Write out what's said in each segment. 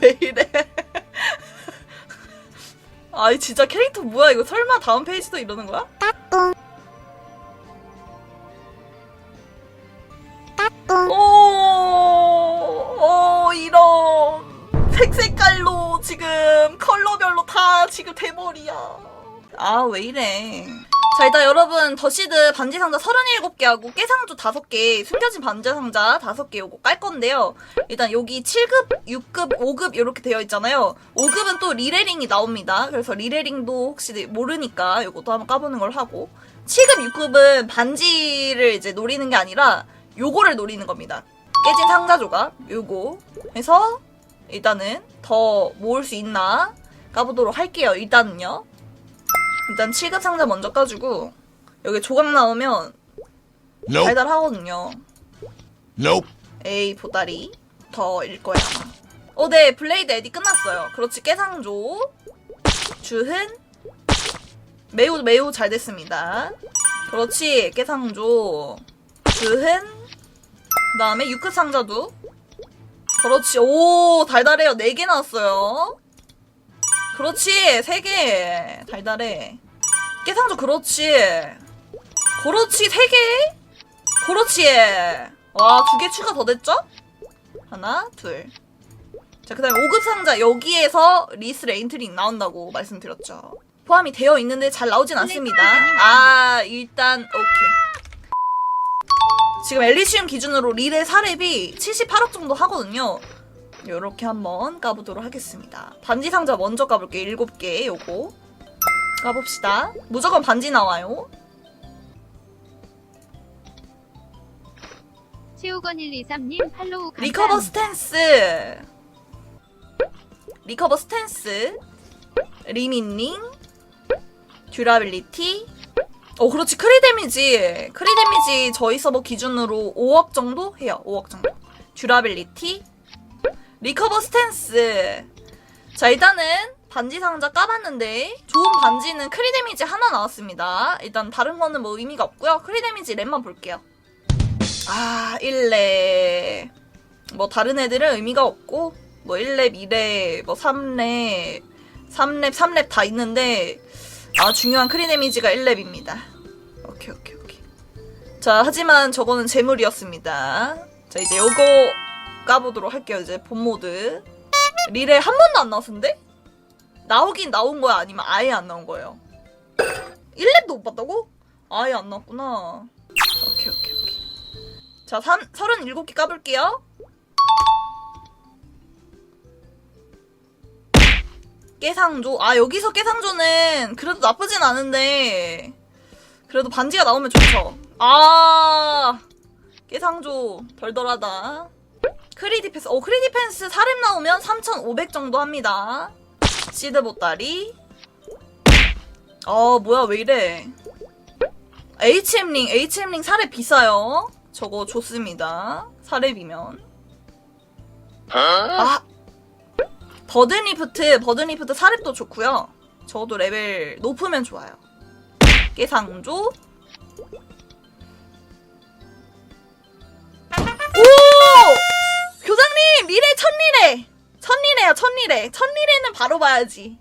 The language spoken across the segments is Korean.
왜 이래? 아이 진짜 캐릭터 뭐야 이거 설마 다음 페이지도 이러는 거야? 오, 오 이런 색색깔로 지금 컬러별로 다 지금 대머리야. 아 왜 이래? 자 일단 여러분 더시드 반지 상자 37개 하고 깨상조 5개 숨겨진 반지 상자 5개 요거 깔 건데요. 일단 여기 7급, 6급, 5급 이렇게 되어 있잖아요. 5급은 또 리레링이 나옵니다. 그래서 리레링도 혹시 모르니까 요것도 한번 까보는 걸 하고 7급, 6급은 반지를 이제 노리는 게 아니라 요거를 노리는 겁니다. 깨진 상자 조각 요거 해서 일단은 더 모을 수 있나 까보도록 할게요. 일단은요. 일단 7급 상자 먼저 까주고 여기 조각 나오면. 달달하거든요. Nope. 에이 보다리 더일 거야. 어, 네 블레이드 에디 끝났어요. 그렇지 깨상조 주흔 매우 매우 잘 됐습니다. 그렇지 깨상조 주흔 그 다음에 6급 상자도 그렇지 오 달달해요 4개 나왔어요. 그렇지 3개 달달해. 깨상조 그렇지 그렇지 3개 그렇지. 와, 두 개 추가 더 됐죠? 하나, 둘. 자, 그 다음에 5급 상자. 여기에서 리스 레인트링 나온다고 말씀드렸죠. 포함이 되어 있는데 잘 나오진 않습니다. 아, 일단, 오케이. 지금 엘리시움 기준으로 릴의 사렙이 78억 정도 하거든요. 요렇게 한번 까보도록 하겠습니다. 반지 상자 먼저 까볼게요. 7개, 요거. 까봅시다. 무조건 반지 나와요. 최우건 123님 팔로우 감사합니다. 리커버 스탠스 리커버 스탠스 리미닝 듀라빌리티 어 그렇지 크리 데미지 크리 데미지 저희 서버 기준으로 5억 정도 해요 5억 정도 듀라빌리티 리커버 스탠스 자 일단은 반지 상자 까봤는데 좋은 반지는 크리 데미지 하나 나왔습니다 일단 다른 거는 뭐 의미가 없고요 크리 데미지 랩만 볼게요 아 1렙 뭐 다른 애들은 의미가 없고 뭐 1렙, 2렙, 뭐 3렙, 3렙, 3렙 다 있는데 아 중요한 크리 데미지가 1렙입니다. 오케이 오케이 오케이. 자 하지만 저거는 재물이었습니다. 자 이제 요거 까보도록 할게요. 이제 본 모드 릴에 한 번도 안 나왔는데 나오긴 나온 거야 아니면 아예 안 나온 거예요? 1렙도 못 봤다고? 아예 안 나왔구나. 오케이 오케이 오케이. 자, 3, 37개 까볼게요. 깨상조. 아, 여기서 깨상조는 그래도 나쁘진 않은데, 그래도 반지가 나오면 좋죠. 아, 깨상조 덜덜하다. 크리 디펜스. 어, 크리 디펜스 사렙 나오면 3,500 정도 합니다. 시드 보따리. 어, 뭐야, 왜 이래. HM링, HM링 사렙 비싸요. 저거 좋습니다. 사렙이면. 아! 버든리프트, 버든리프트 사렙도 좋고요. 저도 레벨 높으면 좋아요. 깨상조. 오! 교장님! 미래 천리래! 천리래요, 천리래. 천리래는 바로 봐야지.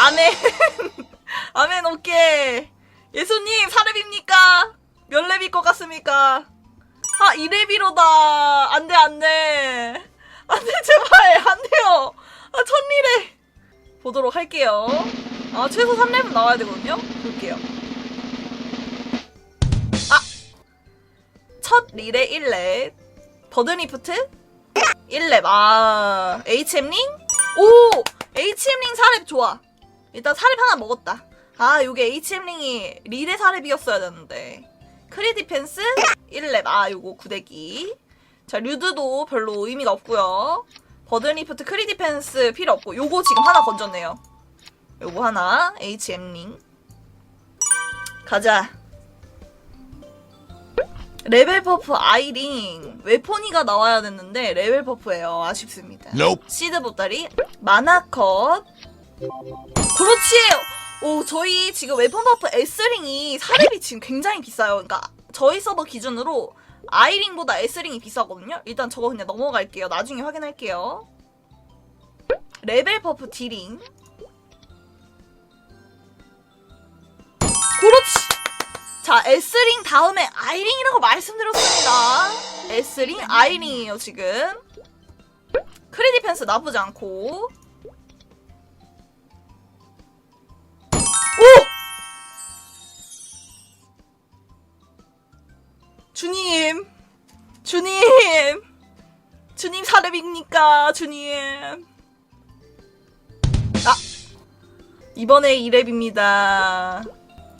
아멘. 아멘, 오케이. 예수님, 사렙입니까? 몇 렙일 것 같습니까? 아, 2렙이로다. 안 돼, 안 돼. 안 돼, 제발. 안 돼요. 아, 천리래. 보도록 할게요. 아, 최소 3렙은 나와야 되거든요? 볼게요. 아! 첫 릴에 1렙. 버드니프트? 1렙. 아, HM링? 오! HM링 4렙 좋아. 일단 4렙 하나 먹었다. 아, 요게 HM링이 릴의 4렙이었어야 되는데. 크리 디펜스 1렙. 아, 요거 구대기. 자, 류드도 별로 의미가 없고요. 버든리프트 크리 디펜스 필요 없고 요거 지금 하나 건졌네요. 요거 하나 HM링. 가자. 레벨 퍼프 아이링 웨포니가 나와야 됐는데 레벨 퍼프예요. 아쉽습니다. Nope. 시드 보따리 마나컷 그렇지 오 저희 지금 웨폰 버프 S링이 사렙이 지금 굉장히 비싸요 그러니까 저희 서버 기준으로 아이링보다 S링이 비싸거든요 일단 저거 그냥 넘어갈게요 나중에 확인할게요 레벨 버프 딜링. 그렇지. 자, S링 다음에 아이링이라고 말씀드렸습니다. S링 아이링이에요, 지금. 크리 디펜스 나쁘지 않고. 오! 주님. 주님. 주님 사렙입니까? 주님. 아. 이번에 2렙입니다.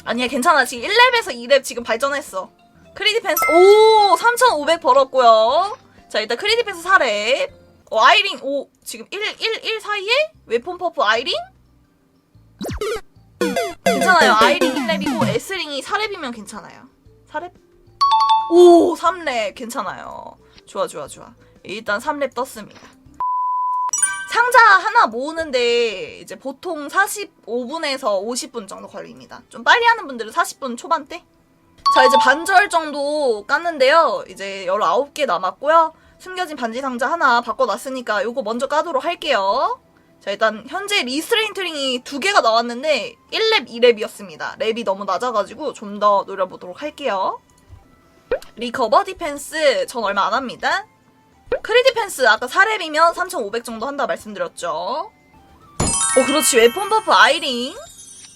아니야, 괜찮아. 지금 1렙에서 2렙 지금 발전했어. 크리디펜스, 오! 3,500 벌었고요. 자, 일단 크리디펜스 4렙. 어, 아이링, 오! 지금 1, 1, 1 사이에? 웨폰 퍼프 아이링? 괜찮아요. 아이링 1렙이고, S링이 4렙이면 괜찮아요. 4렙? 오! 3렙. 괜찮아요. 좋아, 좋아, 좋아. 일단 3렙 떴습니다. 상자 하나 모으는데 이제 보통 45분에서 50분 정도 걸립니다. 좀 빨리 하는 분들은 40분 초반대? 자, 이제 반절 정도 깠는데요. 이제 19개 남았고요. 숨겨진 반지 상자 하나 바꿔놨으니까 요거 먼저 까도록 할게요. 자, 일단 현재 리스트레인 트링이 두 개가 나왔는데 1렙, 2렙이었습니다. 렙이 너무 낮아가지고 좀 더 노려보도록 할게요. 리커버 디펜스 전 얼마 안 합니다. 크리 디 펜스 아까 4렙이면 3,500 정도 한다 말씀드렸죠. 어, 그렇지. 웨폰 버프 아이링.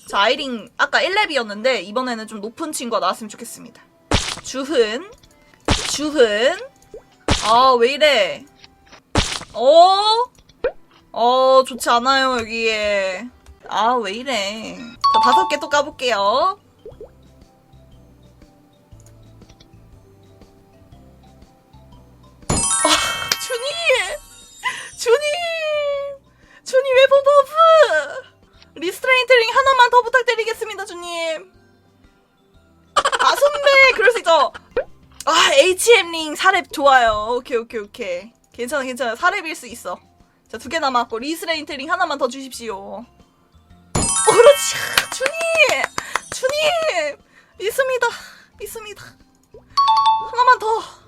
자, 아이링 아까 1렙이었는데 이번에는 좀 높은 친구가 나왔으면 좋겠습니다. 주흔. 주흔. 아, 왜 이래. 어? 어, 좋지 않아요, 여기에. 아, 왜 이래. 자, 다섯 개 또 까볼게요. 주님! 주님! 주님 웨폰 버프! 리스트레인트링 하나만 더 부탁드리겠습니다, 주님. 아, 선배! 그럴 수 있죠. 아, HM링 사렙 좋아요. 오케이, 오케이, 오케이. 괜찮아, 괜찮아. 사렙일 수 있어. 자, 두 개 남았고, 리스트레인트링 하나만 더 주십시오. 어, 그렇지! 주님! 주님! 믿습니다. 믿습니다. 하나만 더.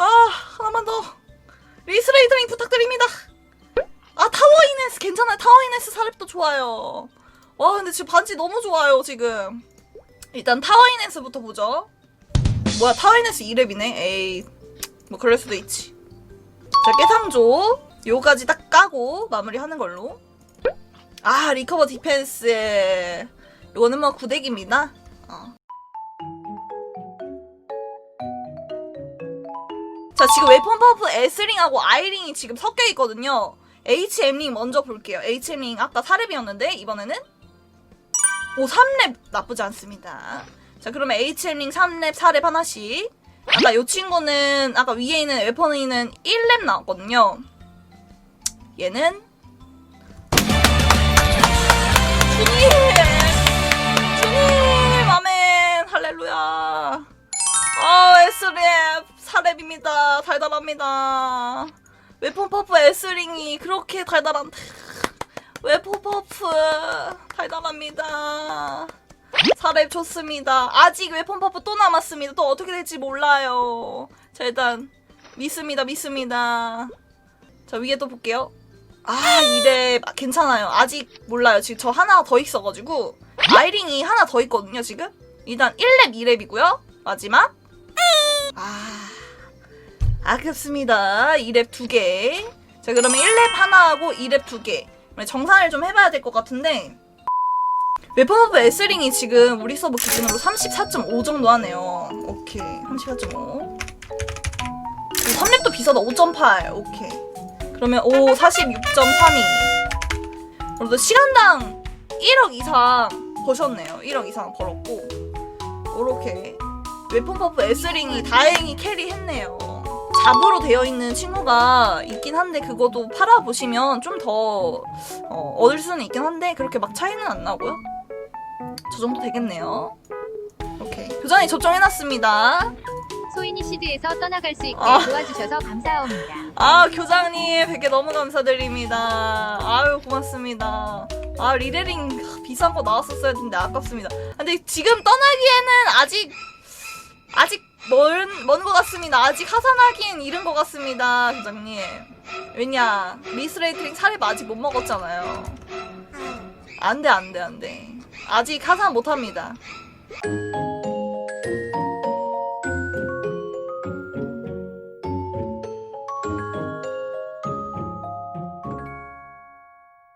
아, 하나만 더. 리스 레이더링 부탁드립니다. 아, 타워 이네스 괜찮아요. 타워 이네스 사렙도 좋아요. 와, 근데 지금 반지 너무 좋아요, 지금. 일단 타워 이네스부터 보죠. 뭐야, 타워 이네스 2렙이네? 에이, 뭐 그럴 수도 있지. 자, 깨상조. 요까지 딱 까고 마무리하는 걸로. 아, 리커버 디펜스. 요거는 뭐 구덱입니다. 어. 자, 지금 웨폰 퍼프 S링하고 I링이 지금 섞여 있거든요. HM링 먼저 볼게요. HM링 아까 4렙이었는데, 이번에는? 오, 3렙 나쁘지 않습니다. 자, 그러면 HM링 3렙, 4렙 하나씩. 아까 요 친구는, 아까 위에 있는 웨퍼는 1렙 나왔거든요. 얘는? 주님! 랩! 4렙입니다. 달달합니다. 웨폰 퍼프 S링이 그렇게 달달한, 웨폰 퍼프, 달달합니다. 4렙 좋습니다. 아직 웨폰 퍼프 또 남았습니다. 또 어떻게 될지 몰라요. 자, 일단, 믿습니다, 믿습니다. 자, 위에 또 볼게요. 아, 2렙. 아, 괜찮아요. 아직 몰라요. 지금 저 하나 더 있어가지고. 아이링이 하나 더 있거든요, 지금. 일단 1렙, 2렙이고요. 마지막. 아, 아깝습니다. 2렙 2개. 자, 그러면 1렙 하나하고 2렙 2개. 정산을 좀 해봐야 될 것 같은데. 웨폰 오브 S링이 지금 우리 서버 기준으로 34.5 정도 하네요. 오케이. 34.5. 3렙도 비싸다. 5.8. 오케이. 그러면 오 46.32. 그래도 시간당 1억 이상 버셨네요. 1억 이상 벌었고. 요렇게 웨폰 퍼프 S링이 다행히 캐리했네요. 잡으로 되어 있는 친구가 있긴 한데 그것도 팔아보시면 좀 더 어, 얻을 수는 있긴 한데 그렇게 막 차이는 안 나고요. 저 정도 되겠네요. 오케이. 교장이 접종해놨습니다. 소인이 시드에서 떠나갈 수 있게 아. 도와주셔서 감사합니다. 아 교장님 뵙게 너무 감사드립니다. 아유 고맙습니다. 아 리레링 비싼 거 나왔었어야 했는데 아깝습니다. 근데 지금 떠나기에는 아직 아직 먼, 먼것 같습니다. 아직 하산하기엔 이른 것 같습니다, 부장님. 왜냐, 미스레이트링 사립 아직 못 먹었잖아요. 안 돼, 안 돼, 안 돼. 아직 하산 못 합니다.